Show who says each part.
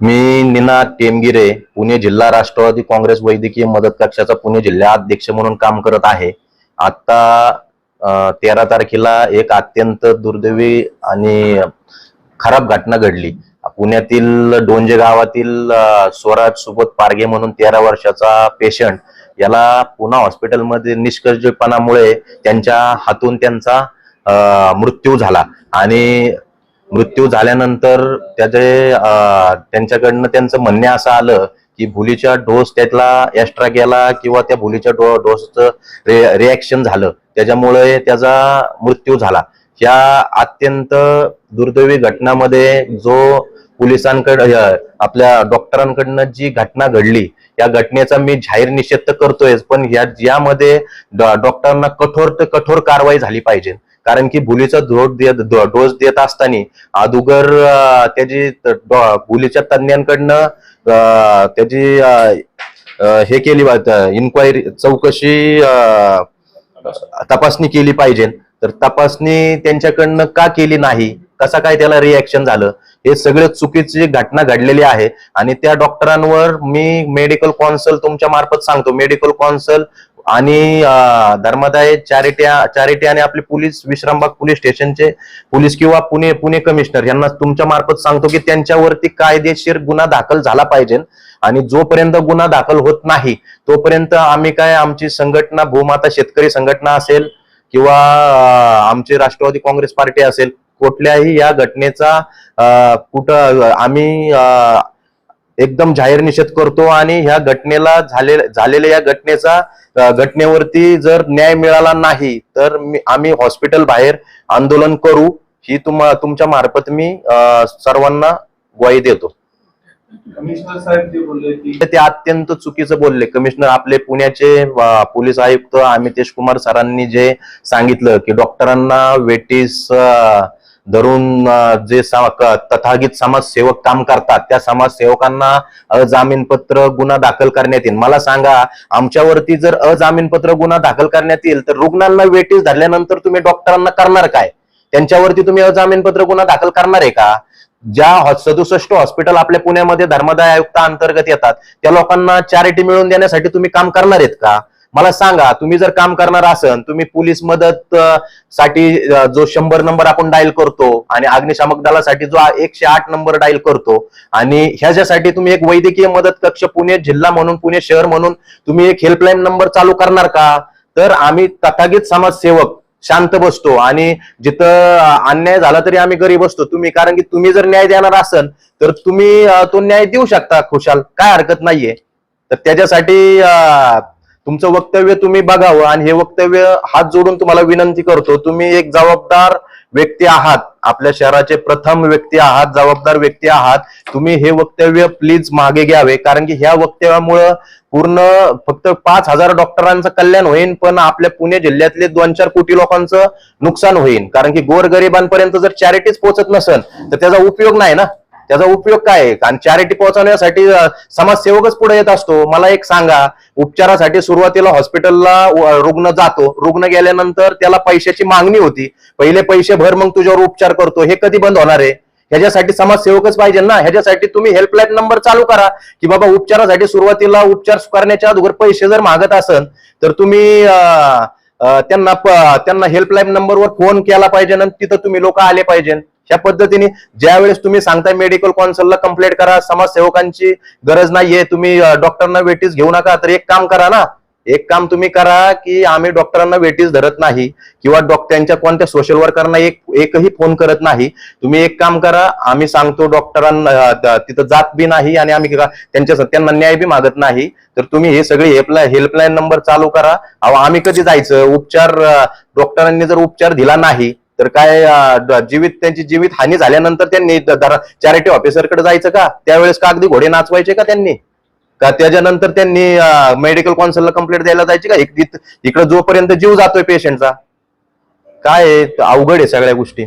Speaker 1: मी निना टेमगिरे पुणे जिल्हा राष्ट्रवादी काँग्रेस वैद्यकीय मदत कक्षाचा पुणे जिल्हा अध्यक्ष म्हणून काम करत आहे. आता तेरा तारखेला एक अत्यंत दुर्दैवी आणि खराब घटना घडली. पुण्यातील डोंजे गावातील स्वराज सुबोध पारगे म्हणून तेरा वर्षाचा पेशंट याला पुन्हा हॉस्पिटलमध्ये निष्कर्षपणामुळे त्यांच्या हातून त्यांचा मृत्यू झाला. आणि मृत्यू झाल्यानंतर त्याचे त्यांच्याकडनं त्यांचं म्हणणे असं आलं की भुलीच्या डोस त्यातला एक्स्ट्रा गेला किंवा त्या भुलीच्या डो डोसचं रे रिॲक्शन झालं. त्याच्यामुळे त्याचा मृत्यू झाला. या अत्यंत दुर्दैवी घटनामध्ये जो पोलिसांकडे आपल्या डॉक्टरांकडनं जी घटना घडली या घटनेचा मी जाहीर निषेध तर करतोय पण या ज्यामध्ये डॉ- डॉक्टरांना कठोर ते कठोर कारवाई झाली पाहिजे. कारण की भुलीचा डोस देत डोस देत असताना अदुगर त्याची भुलीच्या तज्ञांकडनं त्याची हे केली इन्क्वायरी चौकशी तपासणी केली पाहिजे. तर तपासणी त्यांच्याकडनं का केली नाही? कसा काय त्याला रिॲक्शन झालं? हे सगळं चुकीची घटना घडलेली आहे. आणि त्या डॉक्टरांवर मी मेडिकल कॉन्सल तुमच्या मार्फत सांगतो. मेडिकल कॉन्सल आणि धर्मादाय चॅरिटी चॅरिटी आणि आपले पोलीस विश्रामबाग पोलीस स्टेशनचे पोलीस किंवा पुणे पुणे कमिशनर यांना तुमच्या मार्फत सांगतो की त्यांच्यावरती कायदेशीर गुन्हा दाखल झाला पाहिजे. आणि जोपर्यंत गुन्हा दाखल होत नाही तोपर्यंत आम्ही काय आमची संघटना भूमाता शेतकरी संघटना असेल किंवा आमची राष्ट्रवादी काँग्रेस पार्टी असेल कुठल्याही या घटनेचा कुठं आम्ही एकदम जाहीर निषेध करतो आणि ह्या घटनेला झाले झालेल्या या घटनेचा घटनेवरती जर न्याय मिळाला नाही तर आम्ही हॉस्पिटल बाहेर आंदोलन करू ही तुम तुमच्या मार्फत मी सर्वांना ग्वाही देतो.
Speaker 2: कमिशनर साहेब जे बोलले
Speaker 1: ते अत्यंत चुकीचं बोलले. कमिशनर आपले पुण्याचे पोलीस आयुक्त अमितेश कुमार सरांनी जे सांगितलं की डॉक्टरांना वेटीस धरून जे तथागित तथागत समाजसेवक काम करतात त्या समाजसेवकांना अजामीनपत्र गुन्हा दाखल करण्यात येईल. मला सांगा आमच्यावरती जर अजामीनपत्र गुन्हा दाखल करण्यात येईल तर रुग्णांना वेटीस धरल्यानंतर तुम्ही डॉक्टरांना करणार काय? त्यांच्यावरती तुम्ही अजामीनपत्र गुन्हा दाखल करणार आहे का? ज्या सदुसष्ट हॉस्पिटल आपल्या पुण्यामध्ये धर्मदाय आयुक्त अंतर्गत येतात त्या लोकांना चॅरिटी मिळवून देण्यासाठी तुम्ही काम करणार आहेत का? मला सांगा तुम्ही जर काम करणार असन तुम्ही पोलीस मदत साठी जो शंभर नंबर आपण डायल करतो आणि अग्निशामक दलासाठी जो एकशे आठ नंबर डायल करतो आणि ह्याच्यासाठी तुम्ही एक वैद्यकीय मदत कक्ष पुणे जिल्हा म्हणून पुणे शहर म्हणून तुम्ही एक हेल्पलाईन नंबर चालू करणार का? तर आम्ही तथागत समाजसेवक शांत बसतो आणि जिथं अन्याय झाला तरी आम्ही गरीब असतो. तुम्ही कारण की तुम्ही जर न्याय देणार असन तर तुम्ही तो न्याय देऊ शकता खुशाल. काय हरकत नाहीये. तर त्याच्यासाठी तुमचं वक्तव्य तुम्ही बघावं आणि हे वक्तव्य हात जोडून तुम्हाला विनंती करतो तुम्ही एक जबाबदार व्यक्ती आहात. आपल्या शहराचे प्रथम व्यक्ती आहात जबाबदार व्यक्ती आहात. तुम्ही हे वक्तव्य प्लीज मागे घ्यावे कारण की ह्या वक्तव्यामुळं पूर्ण फक्त पाच हजार डॉक्टरांचं कल्याण होईल पण आपल्या पुणे जिल्ह्यातले दोन चार कोटी लोकांचं नुकसान होईल कारण की गोरगरिबांपर्यंत जर चॅरिटीज पोहोचत नसेल तर त्याचा उपयोग नाही ना? त्याचा उपयोग काय आहे? कारण चॅरिटी पोहोचवण्यासाठी समाजसेवकच पुढे येत असतो. मला एक सांगा उपचारासाठी सुरुवातीला हॉस्पिटलला रुग्ण जातो. रुग्ण गेल्यानंतर त्याला पैशाची मागणी होती. पहिले पैसे भर मग तुझ्यावर उपचार करतो. हे कधी बंद होणार आहे? ह्याच्यासाठी समाजसेवकच पाहिजे ना. ह्याच्यासाठी तुम्ही हेल्पलाईन नंबर चालू करा. की बाबा उपचारासाठी सुरुवातीला उपचार करण्याच्या अगोदर पैसे जर मागत असन तर तुम्ही त्यांना त्यांना हेल्पलाईन नंबरवर फोन केला पाहिजे आणि तिथं तुम्ही लोक आले पाहिजे. ह्या पद्धतीने ज्यावेळेस तुम्ही सांगताय मेडिकल कौन्सिलला कंप्लेंट करा समाजसेवकांची गरज नाहीये तुम्ही डॉक्टरांना वेटीस घेऊ नका तर एक काम करा ना. एक काम तुम्ही करा की आम्ही डॉक्टरांना वेटीस धरत नाही किंवा डॉक्टरांच्या कोणत्या सोशल वर्करना एक एकही फोन करत नाही. तुम्ही एक काम करा आम्ही सांगतो डॉक्टरांना तिथं जात बी नाही आणि आम्ही का- त्यांच्या त्यांना न्याय बी मागत नाही. तर तुम्ही हे सगळे हेल्पलाईन हेल्पलाईन नंबर चालू करा. अहो आम्ही कधी जायचं? उपचार डॉक्टरांनी जर उपचार दिला नाही तर काय जीवित त्यांची जीवित हानी झाल्यानंतर त्यांनी चॅरिटी ऑफिसरकडे जायचं का? त्यावेळेस का अगदी घोडे नाचवायचे का त्यांनी? का त्याच्यानंतर त्यांनी मेडिकल कौन्सिलला कंप्लेंट द्यायला जायची का? इकडे जोपर्यंत जीव जातोय पेशंटचा काय अवघड आहे सगळ्या गोष्टी.